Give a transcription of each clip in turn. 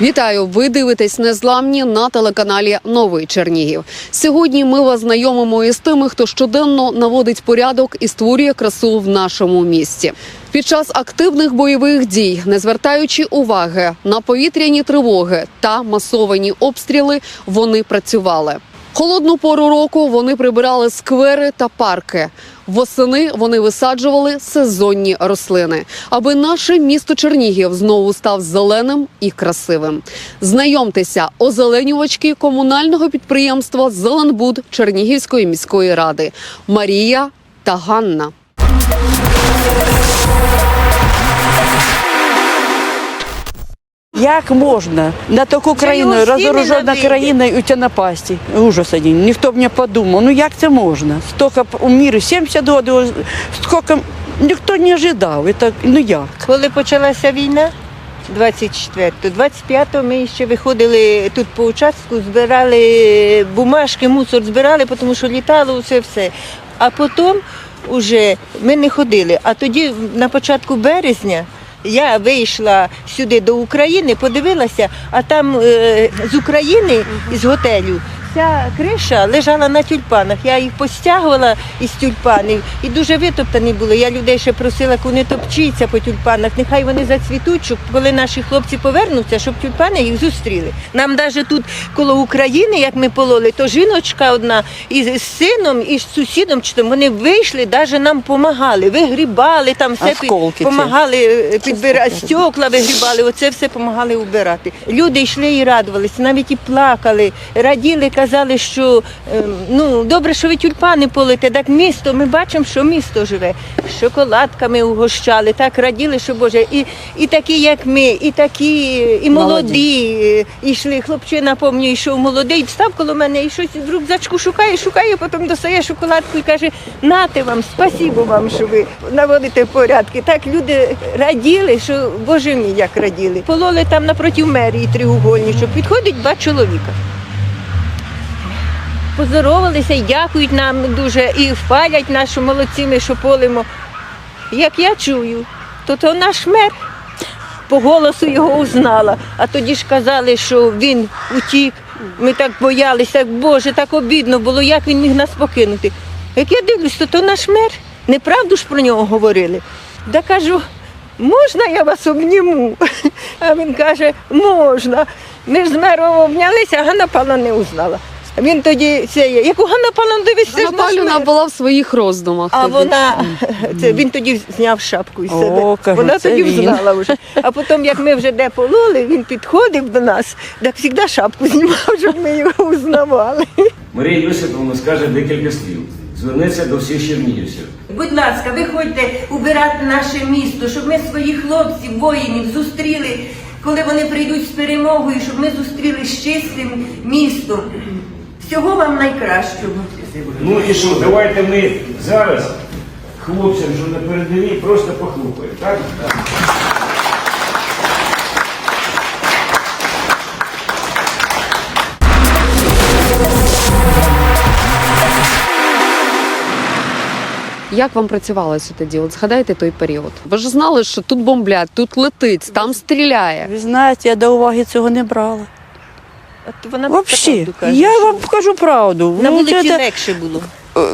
Вітаю! Ви дивитесь незламні на телеканалі Новий Чернігів. Сьогодні ми вас знайомимо із тими, хто щоденно наводить порядок і створює красу в нашому місті. Під час активних бойових дій, не звертаючи уваги на повітряні тривоги та масовані обстріли, вони працювали. Холодну пору року вони прибирали сквери та парки. Восени вони висаджували сезонні рослини, аби наше місто Чернігів знову став зеленим і красивим. Знайомтеся, озеленювачки комунального підприємства Зеленбуд Чернігівської міської ради Марія та Ганна. Як можна на таку країну, розоружена країна, і у тебе напасти? Ужас один. Ніхто б не подумав. Ну як це можна? Стільки у мірі 70 років, скільки ніхто не ожидав. Це, ну як? Коли почалася війна, 24-го, 25-го ми ще виходили тут по участку, збирали бумажки, мусор збирали, тому що літало все все. А потім уже ми не ходили. А тоді на початку березня. Я вийшла сюди до України, подивилася, а там е, з України, з готелю, вся криша лежала на тюльпанах. Я їх постягувала із тюльпанів і дуже витоптані були. Я людей ще просила, коли не топчіться по тюльпанах, нехай вони зацвітуть, щоб коли наші хлопці повернуться, щоб тюльпани їх зустріли. Нам навіть тут коло України, як ми пололи, то жіночка одна із сином і з сусідом, чи там вони вийшли, навіть нам допомагали, вигрібали там все Осколки ці. допомагали підбирати стекла, вигрібали, оце все допомагали убирати. Люди йшли і радувалися, навіть і плакали, раділи, казали, що ем, ну добре, що ви тюльпани полите, так місто. Ми бачимо, що місто живе. Шоколадками угощали, так раділи, що Боже, і, і такі, як ми, і такі, і молоді, йшли. Хлопчина, пам'ятаю, йшов молодий, став коло мене і щось в рюкзачку шукає, шукає, потім достає шоколадку і каже: нате вам, спасибо вам, що ви наводите порядки. Так люди раділи, що Боже мій, як раділи. Пололи там напроти мерії трьохугольничок. Підходить два чоловіка. Поздоровалися дякують нам дуже, і хвалять нас, що молодці ми, що полимо. Як я чую, то то наш мер. По голосу його узнала. А тоді ж казали, що він утік. Ми так боялися, Боже, так обідно було, як він міг нас покинути. Як я дивлюсь, то то наш мер. Неправду ж про нього говорили. Да кажу, можна я вас обніму? А він каже, можна. Ми ж з мером обнялися, а Павловна не узнала. Він тоді це є. Яку Ганна Павловна дивись, це Ганна Павлівна була в своїх роздумах. А тоді. вона це він тоді зняв шапку із О, себе. кажу, вона це тоді він. взнала вже. А потім, як ми вже де пололи, він підходив до нас, так завжди шапку знімав, щоб ми його узнавали. Марія Йосиповна скаже декілька слів. Звернеться до всіх чернігівців. Будь ласка, виходьте убирати наше місто, щоб ми своїх хлопців, воїнів зустріли, коли вони прийдуть з перемогою, щоб ми зустріли з чистим містом. Всього вам найкращого. Ну і що, давайте ми зараз хлопцям, що на передовій, просто похлопаємо. Так? Як вам працювалося тоді? От згадайте той період. Ви ж знали, що тут бомблять, тут летить, там стріляє. Ви знаєте, я до уваги цього не брала. От вона Взагалі, я вам кажу правду. на Ну, це- легше було.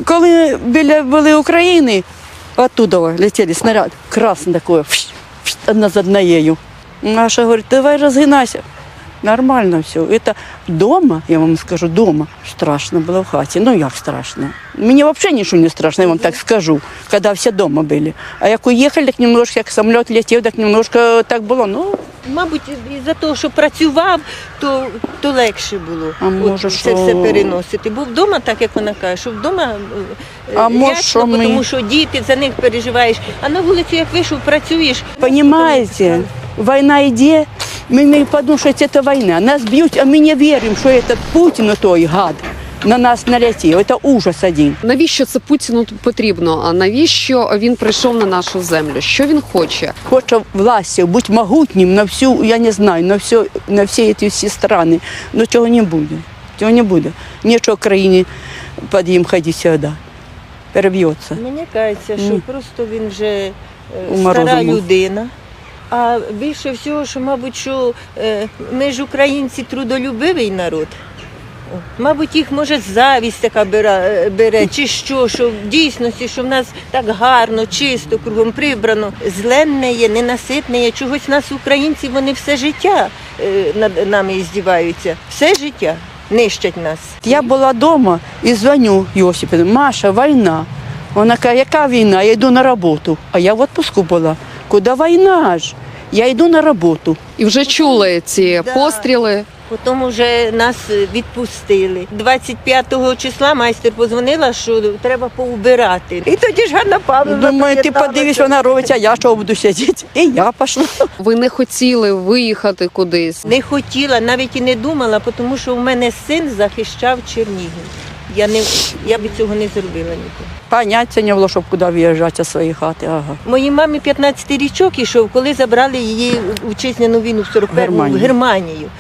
коли біля були України, оттуда летели снаряд, красне фш, одна за однією. Наша говорить, давай розгинайся. Нормально все. Это дома, я вам скажу, дома страшно было в хаті. Ну як страшно? Мені взагалі нічого не страшно, я вам так скажу, коли всі дома були. А як уїхали, так немножко, як самоліт летів, так немножко так було. Ну, Мабуть, із-за того, що працював, то, то легше було А може, От це що- все переносити. Бо вдома, так як вона каже, що вдома е, А може, що ми- тому що діти за них переживаєш. А на вулицю, як вийшов, працюєш. Понимаете, война йде, ми не подумаємо, що це війна. Нас б'ють, а ми не віримо, що це Путін, той гад, на нас налетів. Це ужас один. Навіщо це Путіну потрібно? А навіщо він прийшов на нашу землю? Що він хоче? Хоче власті, бути могутнім на всю, я не знаю, на, всю, на всі ці всі страни. Ну цього не буде. Цього не буде. Нічого країні під їм ходити сюди. Переб'ється. Мені кажеться, що Ні. просто він вже е, стара людина. А більше всього, що, мабуть, що е, ми ж українці трудолюбивий народ. Мабуть, їх може завість така бере, бере, чи що, що в дійсності, що в нас так гарно, чисто, кругом прибрано, зленне є, ненаситне є. Чогось нас, українців, вони все життя е, над нами здіваються. Все життя нищать нас. Я була вдома і дзвоню Йосипу, Маша, війна. Вона каже, яка війна? Я йду на роботу. А я в відпуску була. Куди війна ж? Я йду на роботу. І вже чули ці Да. постріли. Потім вже нас відпустили. 25 числа майстер позвонила, що треба поубирати. І тоді ж Ганна Павловна. Думаю, ти подивись, вона робить, а я що буду сидіти? І я пішла. Ви не хотіли виїхати кудись. Не хотіла, навіть і не думала, тому що у мене син захищав Чернігів. Я не я б цього не зробила ніколи. Поняття не було, щоб куди виїжджати з своєї хати. Ага. Моїй мамі 15 річок ішов, коли забрали її в вітчизняну війну в 41-му в Германію.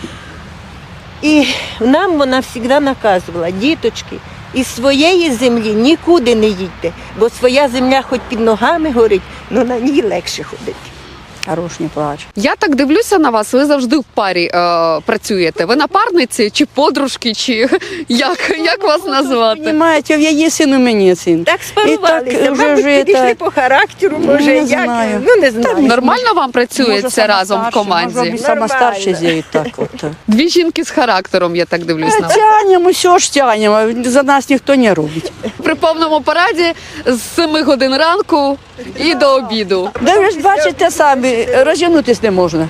І нам вона завжди наказувала, діточки, із своєї землі нікуди не їдьте, бо своя земля хоч під ногами горить, але на ній легше ходити. Хорош, не плач. Я так дивлюся на вас. Ви завжди в парі е, працюєте. Ви напарниці чи подружки, чи як, як вас назвати? Понимаете, в її син у мене син. Так спарувалися, І так, вже мабуть, ж підійшли это- по характеру, Ну, може, не як, знаю. ну не знаю. Нормально вам Може, працюється сама разом в старша, команді? Може, сама Нормально. старша так от. Дві жінки з характером, я так дивлюсь на вас. Тянемо, все ж тянемо. За нас ніхто не робить. При повному параді з 7 годин ранку і до обіду. Да ви ж бачите самі, розігнутися не можна.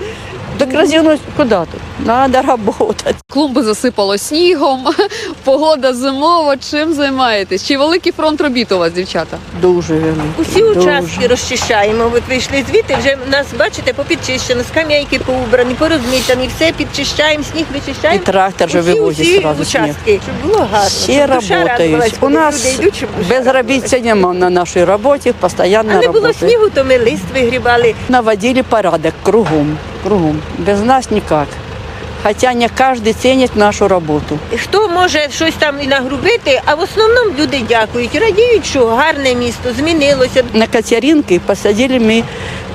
Так розігнути куди тут? Надо працювати. Клумби засипало снігом, погода зимова. Чим займаєтесь? Чи великий фронт робіт у вас, дівчата? Дуже великий. Усі дуже. участки розчищаємо. От вийшли звідти, вже нас бачите, попідчищено, скам'яйки поубрані, порозмітані, все підчищаємо, сніг І трактор же вивозить усі сразу сніг. участки, щоб було гарно. Всі працюють. У нас люди йдуть, щоб безробіття немає на нашій роботі, постійно А не було снігу, то ми лист вигрібали. Наводили порядок кругом, кругом. Без нас ніяк Хоча не кожен цінить нашу роботу. Хто може щось там і нагрубити, а в основному люди дякують, радіють, що гарне місто змінилося. На Катеринке посадили мы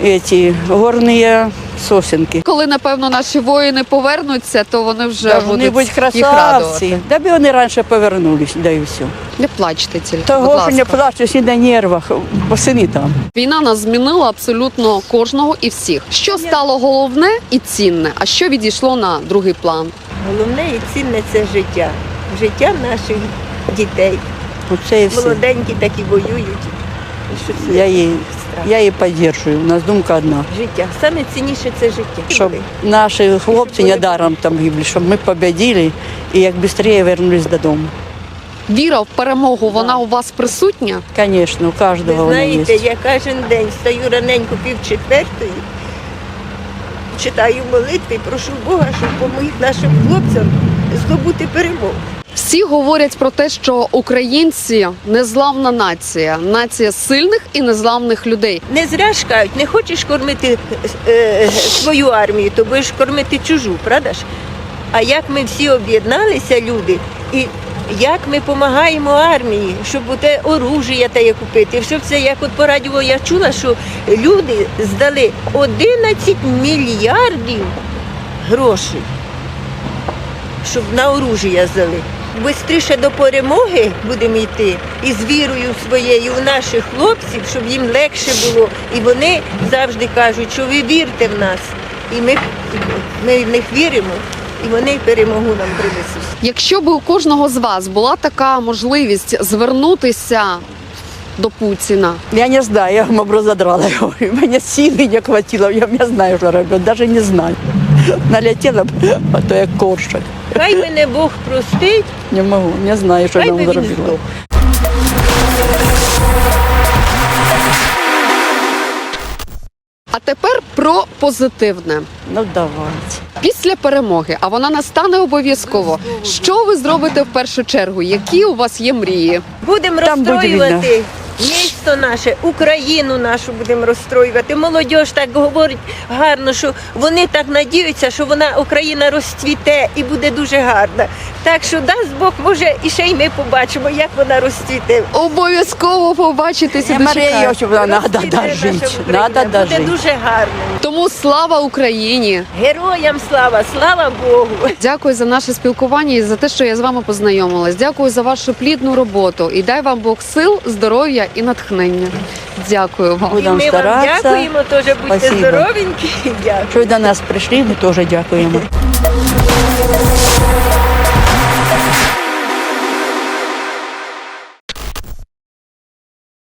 эти горные сосенки. Коли напевно наші воїни повернуться, то вони вже Вони будуть будуть їх красавці. радувати. Да би вони раніше повернулись, да і все. Не плачте тільки. будь Того що не плачу, всі на нервах, бо сини там. Війна нас змінила абсолютно кожного і всіх. Що стало головне і цінне, а що відійшло на другий план? Головне і цінне це життя. Життя наших дітей. Оце і все. Молоденькі воюють. І що це Я страшно. Я її підтримую. У нас думка одна. Життя. Саме цінніше це життя. Щоб наші хлопці не даром там гибли, щоб ми победили і як швидше вернулись додому. Віра в перемогу, вона у вас присутня? Звісно, у Ви кожного вона знаєте, є. я кожен день стаю раненько пів четвертої, читаю молитви, і прошу Бога, щоб допоміг нашим хлопцям здобути перемогу. Всі говорять про те, що українці незламна нація, нація сильних і незламних людей. Не зря ж не хочеш кормити е, свою армію, то будеш кормити чужу, правда ж? А як ми всі об'єдналися, люди, і як ми допомагаємо армії, щоб те оружія те купити, щоб це як от по радіо я чула, що люди здали 11 мільярдів грошей, щоб на оружія здали. Бистріше до перемоги будемо йти і з вірою своєю у наших хлопців, щоб їм легше було. І вони завжди кажуть, що ви вірте в нас. І ми, ми в них віримо, і вони перемогу нам принесуть. Якщо б у кожного з вас була така можливість звернутися до Путіна, Я не знаю, я вам образ задрала. Меня силы не хватило, я не знаю, что робити, даже не знаю. Налетела б, а то як коршак. Хай мене Бог простить, Не можу, не знаю, що нам зробила. а тепер про позитивне. Ну давайте. Після перемоги, а вона настане обов'язково. Що ви зробите в першу чергу? Які у вас є мрії? Будемо Там буде розстроювати Місто наше, Україну нашу будемо розстроювати. Молодь так говорить гарно, що вони так надіються, що вона Україна розцвіте і буде дуже гарна. Так що дасть Бог, може, і ще й ми побачимо, як вона розцвіте. Обов'язково побачитися Марія надо Розцвіте наша дожити. Надо буде дуже гарно. Тому слава Україні! Героям слава, слава Богу. Дякую за наше спілкування і за те, що я з вами познайомилась. Дякую за вашу плідну роботу і дай вам Бог сил, здоров'я і натхнення. Дякую вам. Будемо ми вам дякуємо, теж будьте Спасибо. здоровенькі. Дякую. Що до нас прийшли, ми теж дякуємо.